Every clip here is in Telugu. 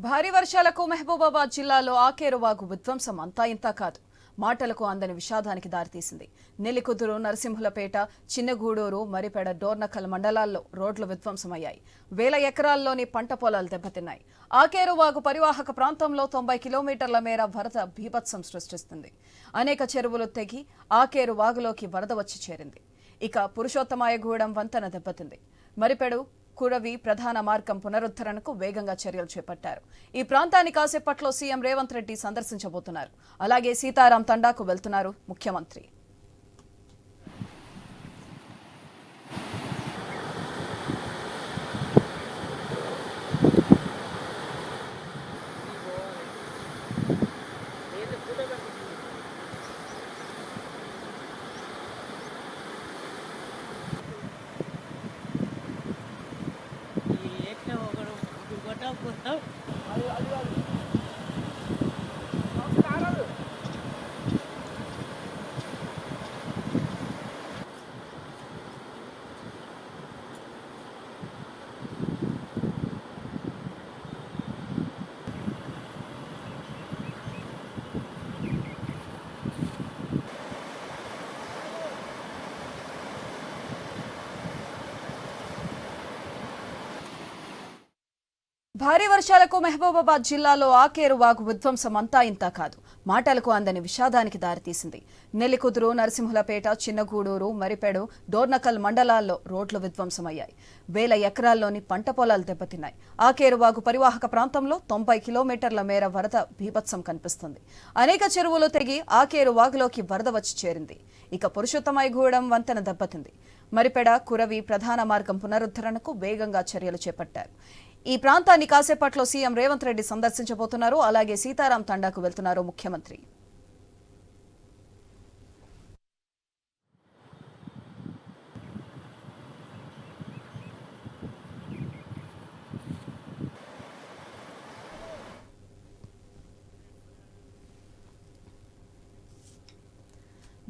భారీ వర్షాలకు మహబూబాబాద్ జిల్లాలో ఆకేరువాగు విధ్వంసం అంతా ఇంతా కాదు. మాటలకు అందని విషాదానికి దారితీసింది. నెల్లికుదురు నరసింహులపేట చిన్నగూడూరు మరిపెడ డోర్నకల్ మండలాల్లో రోడ్లు విధ్వంసమయ్యాయి. వేల ఎకరాల్లోని పంట పొలాలు దెబ్బతిన్నాయి. ఆకేరువాగు పరివాహక ప్రాంతంలో తొంభై కిలోమీటర్ల మేర వరద భీభత్సం సృష్టిస్తుంది. అనేక చెరువులు తెగి ఆకేరు వాగులోకి వరద వచ్చి చేరింది. ఇక పురుషోత్తమాయగూడెం వంతెన దెబ్బతింది. మరిపెడు కురవి ప్రధాన మార్గం పునరుద్ధరణకు వేగంగా చర్యలు చేపట్టారు. ఈ ప్రాంతాన్ని కాసేపట్లో సీఎం రేవంత్ రెడ్డి సందర్శించబోతున్నారు. అలాగే సీతారాం తండాకు వెళ్తున్నారు ముఖ్యమంత్రి. Oh. భారీ వర్షాలకు మహబూబాబాద్ జిల్లాలో ఆకేరు వాగు విధ్వంసం అంతా ఇంతా కాదు. మాటలకు అందని విషాదానికి దారితీసింది. నెల్లికుదురు నరసింహులపేట చిన్నగూడూరు మరిపెడు డోర్నకల్ మండలాల్లో రోడ్లు విధ్వంసమయ్యాయి. వేల ఎకరాల్లోని పంట పొలాలు దెబ్బతిన్నాయి. ఆకేరు వాగు పరివాహక ప్రాంతంలో తొంభై కిలోమీటర్ల మేర వరద బీభత్సం కనిపిస్తుంది. అనేక చెరువులు తెగి ఆకేరు వాగులోకి వరద వచ్చి చేరింది. ఇక పురుషోత్తమైగూడెం వంతెన దెబ్బతింది. మరిపెడ కురవి ప్రధాన మార్గం పునరుద్ధరణకు వేగంగా చర్యలు చేపట్టారు. ఈ ప్రాంతాన్ని కాసేపట్లో సీఎం రేవంత్ రెడ్డి సందర్శించబోతున్నారు. అలాగే సీతారాం తండాకు వెళ్తున్నారు ముఖ్యమంత్రి.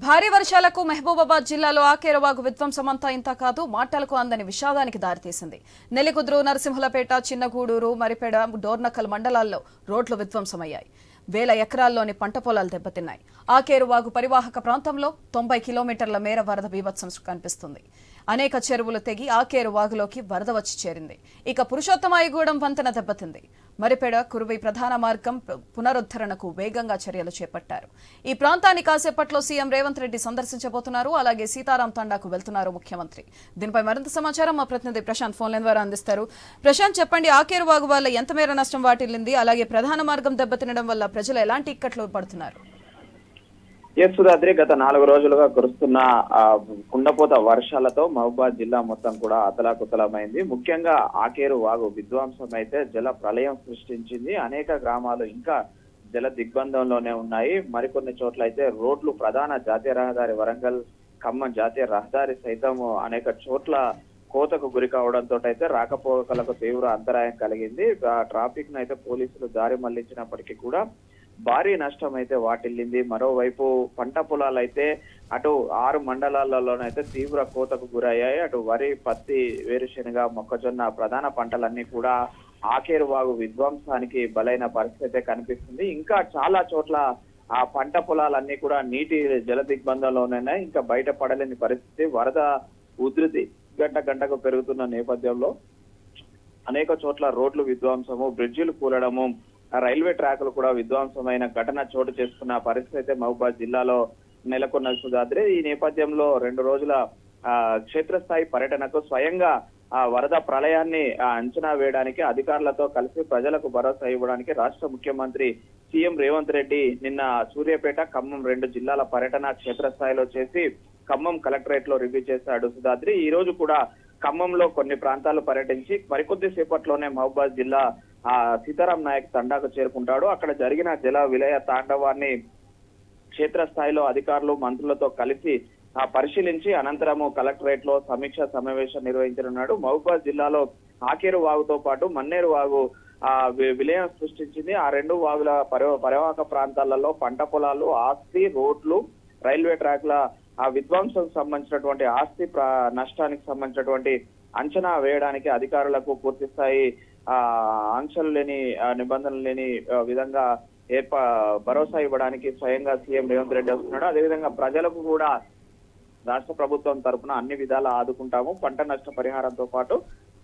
భారీ వర్షాలకు మహబూబాబాద్ జిల్లాలో ఆకేరవాగు విధ్వంసమంతా ఇంత కాదు మాటలకు అందని విషాదానికి దారితీసింది. నెల్లికుదురు నరసింహలపేట చిన్నగూడూరు మరిపేడ డోర్నకల్ మండలాల్లో రోడ్లు విధ్వంసమయ్యాయి. వేల ఎకరాల్లోని పంట పొలాలు దెబ్బతిన్నాయి. ఆకేరువాగు పరివాహక ప్రాంతంలో తొంభై కిలోమీటర్ల మేర వరద బీభత్సం కనిపిస్తుంది. అనేక చెరువులు తెగి ఆకేరు వాగులోకి వరద వచ్చి చేరింది. ఇక పురుషోత్తమాయగూడెం వంతెన దెబ్బతింది. మరిపెడ కురువై ప్రధాన మార్గం పునరుద్ధరణకు వేగంగా చర్యలు చేపట్టారు. ఈ ప్రాంతాన్ని కాసేపట్లో సీఎం రేవంత్ రెడ్డి సందర్శించబోతున్నారు. అలాగే సీతారాం తండాకు వెళ్తున్నారు ముఖ్యమంత్రి. దీనిపై మరింత సమాచారం మా ప్రతినిధి ప్రశాంత్ ఫోన్లైన్ ద్వారా అందిస్తారు. ప్రశాంత్ చెప్పండి ఆకేరు వాగు వల్ల ఎంత మేర నష్టం వాటిల్లింది? అలాగే ప్రధాన మార్గం దెబ్బతినడం వల్ల ప్రజలు ఎలాంటి ఇక్కట్లు పడుతున్నారు? ఎస్ గత నాలుగు రోజులుగా కురుస్తున్న కుండపోత వర్షాలతో మహబూబాద్ జిల్లా మొత్తం కూడా అతలాకుతలమైంది. ముఖ్యంగా ఆకేరు వాగు విధ్వంసం అయితే జల ప్రళయం సృష్టించింది. అనేక గ్రామాలు ఇంకా జల దిగ్బంధంలోనే ఉన్నాయి. మరికొన్ని చోట్ల అయితే రోడ్లు ప్రధాన జాతీయ రహదారి వరంగల్ ఖమ్మం జాతీయ రహదారి సైతం అనేక చోట్ల కోతకు గురి కావడంతో అయితే రాకపోకలకు తీవ్ర అంతరాయం కలిగింది. ఆ ట్రాఫిక్ను అయితే పోలీసులు దారి మళ్ళించినప్పటికీ కూడా భారీ నష్టం అయితే వాటిల్లింది. మరోవైపు పంట పొలాలైతే అటు ఆరు మండలాలలోనైతే తీవ్ర కోతకు గురయ్యాయి. అటు వరి పత్తి వేరుశెనగ మొక్కజొన్న ప్రధాన పంటలన్నీ కూడా ఆఖేరు వాగు విధ్వంసానికి బలైన పరిస్థితి అయితే కనిపిస్తుంది. ఇంకా చాలా చోట్ల ఆ పంట పొలాలన్నీ కూడా నీటి జల దిగ్బంధంలోనైనా ఉన్నాయి ఇంకా బయట పడలేని పరిస్థితి. వరద ఉధృతి గంట గంటకు పెరుగుతున్న నేపథ్యంలో అనేక చోట్ల రోడ్లు విధ్వంసము బ్రిడ్జిలు కూలడము రైల్వే ట్రాకులు కూడా విధ్వంసమైన ఘటన చోటు చేసుకున్న పరిస్థితి అయితే మహబూబాద్ జిల్లాలో నెలకొన్న సుధాద్రి ఈ నేపథ్యంలో రెండు రోజుల ఆ క్షేత్రస్థాయి పర్యటనకు స్వయంగా ఆ వరద ప్రళయాన్ని ఆ, అంచనా వేయడానికి అధికారులతో కలిసి ప్రజలకు భరోసా ఇవ్వడానికి రాష్ట్ర ముఖ్యమంత్రి సీఎం రేవంత్ రెడ్డి నిన్న సూర్యాపేట ఖమ్మం రెండు జిల్లాల పర్యటన క్షేత్రస్థాయిలో చేసి ఖమ్మం కలెక్టరేట్లో రివ్యూ చేశాడు సుధాద్రి ఈ రోజు కూడా ఖమ్మంలో కొన్ని ప్రాంతాలు పర్యటించి మరికొద్ది సేపట్లోనే మహబూబాద్ జిల్లా ఆ సీతారాం నాయక్ తండాకు చేరుకుంటాడు. అక్కడ జరిగిన జల విలయ తాండవాన్ని క్షేత్రస్థాయిలో అధికారులు మంత్రులతో కలిసి ఆ పరిశీలించి అనంతరము కలెక్టరేట్లో సమీక్ష సమావేశం నిర్వహించనున్నాడు. మహబూబాద్ జిల్లాలో ఆకేరు వాగుతో పాటు మన్నేరు వాగు ఆ వి- విలయం సృష్టించింది. ఆ రెండు వాగుల పరి- పరివాహక ప్రాంతాలలో పంట పొలాలు ఆస్తి రోడ్లు రైల్వే ట్రాక్ల ఆ విధ్వంసం సంబంధించినటువంటి ఆస్తి నష్టానికి సంబంధించినటువంటి అంచనా వేయడానికి అధికారులకు పూర్తి స్థాయి ఆంక్షలు లేని ఆ, నిబంధనలు లేని విధంగా ఏర్పా భరోసా ఇవ్వడానికి స్వయంగా సీఎం రేవంత్ రెడ్డి వస్తున్నాడు. అదేవిధంగా ప్రజలకు కూడా రాష్ట్ర ప్రభుత్వం తరపున అన్ని విధాలా ఆదుకుంటాము. పంట నష్ట పరిహారంతో పాటు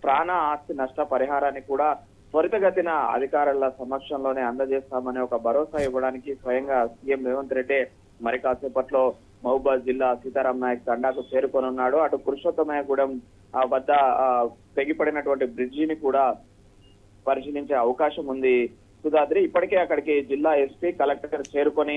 ప్రాణ ఆస్తి నష్ట పరిహారాన్ని కూడా త్వరితగతిన అధికారుల సమక్షంలోనే అందజేస్తామనే ఒక భరోసా ఇవ్వడానికి స్వయంగా సీఎం రేవంత్ రెడ్డి మరి కాసేపట్లో మహబూబాద్ జిల్లా సీతారాం నాయక్ తండాకు చేరుకొనున్నాడు. అటు పురుషోత్తమయగూడెం ఆ, వద్ద ఆ, తెగిపడినటువంటి బ్రిడ్జిని కూడా పరిశీలించే అవకాశం ఉంది. సుధాద్రి ఇప్పటికే అక్కడికి జిల్లా ఎస్పీ కలెక్టర్ చేరుకొని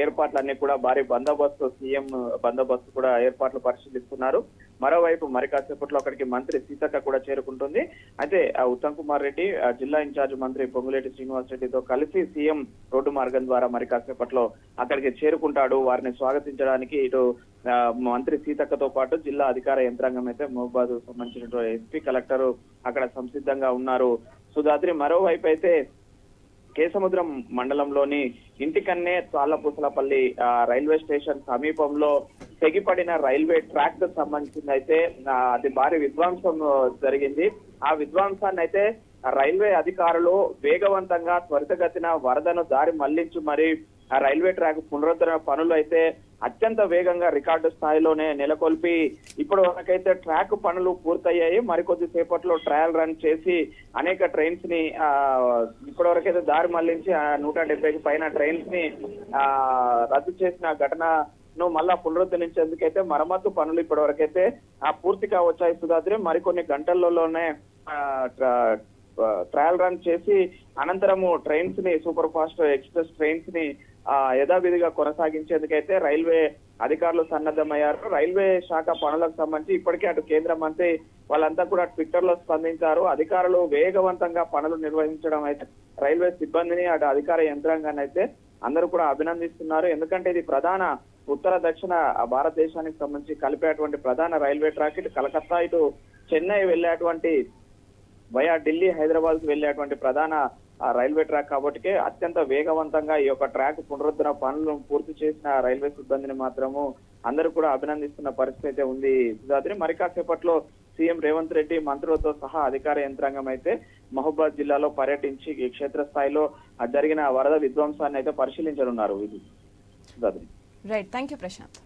ఏర్పాట్లన్నీ కూడా భారీ బందోబస్తు సీఎం బందోబస్తు కూడా ఏర్పాట్లు పరిశీలిస్తున్నారు. మరోవైపు మరి కాసేపట్లో అక్కడికి మంత్రి సీతక్క కూడా చేరుకుంటుంది. అయితే ఉత్తమ్ కుమార్ రెడ్డి జిల్లా ఇన్ఛార్జ్ మంత్రి పొంగులేటి శ్రీనివాస్ రెడ్డితో కలిసి సీఎం రోడ్డు మార్గం ద్వారా మరి కాసేపట్లో అక్కడికి చేరుకుంటాడు. వారిని స్వాగతించడానికి ఇటు మంత్రి సీతక్కతో పాటు జిల్లా అధికార యంత్రాంగం అయితే మహబాద్ సంబంధించినటువంటి ఎస్పీ కలెక్టర్ అక్కడ సంసిద్ధంగా ఉన్నారు. సుధాద్రి మరోవైపు అయితే కేసముద్రం మండలంలోని ఇంటికన్నే తాళ్ళపూసలపల్లి ఆ, రైల్వే స్టేషన్ సమీపంలో తెగిపడిన రైల్వే ట్రాక్కు సంబంధించింది అయితే అది భారీ విధ్వంసం జరిగింది. ఆ విధ్వంసాన్ని అయితే రైల్వే అధికారులు వేగవంతంగా త్వరితగతిన వరదను దారి మళ్ళించి మరి ఆ రైల్వే ట్రాక్ పునరుద్ధరణ పనులు అయితే అత్యంత వేగంగా రికార్డు స్థాయిలోనే నెలకొల్పి ఇప్పటి వరకైతే ట్రాక్ పనులు పూర్తయ్యాయి. మరికొద్ది సేపట్లో ట్రయల్ రన్ చేసి అనేక ట్రైన్స్ని ఆ ఇప్పటి వరకైతే దారి మళ్ళించి ఆ నూట డెబ్బైకి పైన ట్రైన్స్ని ఆ రద్దు చేసిన ఘటనను మళ్ళా పునరుద్ధరించేందుకైతే మరమ్మతు పనులు ఇప్పటి వరకైతే ఆ పూర్తిగా వచ్చాయి సుధాద్రి మరికొన్ని గంటల్లోనే ట్రయల్ రన్ చేసి అనంతరము ట్రైన్స్ని సూపర్ ఫాస్ట్ ఎక్స్ప్రెస్ ట్రైన్స్ని యథావిధిగా కొనసాగించేందుకైతే రైల్వే అధికారులు సన్నద్ధమయ్యారు. రైల్వే శాఖ పనులకు సంబంధించి ఇప్పటికే అటు కేంద్ర మంత్రి వాళ్ళంతా కూడా ట్విట్టర్లో స్పందించారు. అధికారులు వేగవంతంగా పనులు నిర్వహించడం అయితే రైల్వే సిబ్బందిని అటు అధికార యంత్రాంగాన్ని అయితే అందరూ కూడా అభినందిస్తున్నారు. ఎందుకంటే ఇది ప్రధాన ఉత్తర దక్షిణ భారతదేశానికి సంబంధించి కలిపేటువంటి ప్రధాన రైల్వే ట్రాక్. ఇటు కలకత్తా ఇటు చెన్నై వెళ్ళేటువంటి వయా ఢిల్లీ హైదరాబాద్కు వెళ్ళేటువంటి ప్రధాన రైల్వే ట్రాక్ కాబట్టి అత్యంత వేగవంతంగా ఈ యొక్క ట్రాక్ పునరుద్ధరణ పనులను పూర్తి చేసిన రైల్వే సిబ్బందిని మాత్రము అందరూ కూడా అభినందిస్తున్న పరిస్థితి అయితే ఉంది సుధాద్రి మరి కాసేపట్లో సీఎం రేవంత్ రెడ్డి మంత్రులతో సహా అధికార యంత్రాంగం అయితే మహబూబాద్ జిల్లాలో పర్యటించి ఈ క్షేత్రస్థాయిలో ఆ జరిగిన వరద విధ్వంసాన్ని అయితే పరిశీలించనున్నారు. ఇది Sudhadri right thank you Prashant